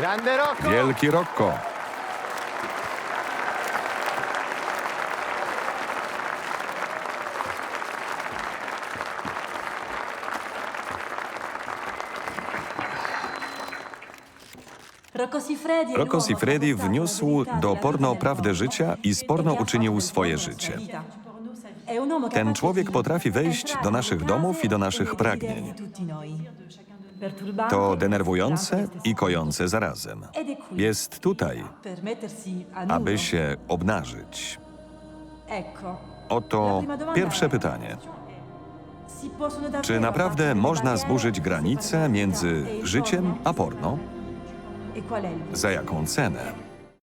Grande Rocco! Wielki Rocco. Rocco Siffredi wniósł do porno prawdę życia i z porno uczynił swoje życie. Ten człowiek potrafi wejść do naszych domów i do naszych pragnień. To denerwujące i kojące zarazem. Jest tutaj, aby się obnażyć. Oto pierwsze pytanie. Czy naprawdę można zburzyć granice między życiem a porno? Za jaką cenę?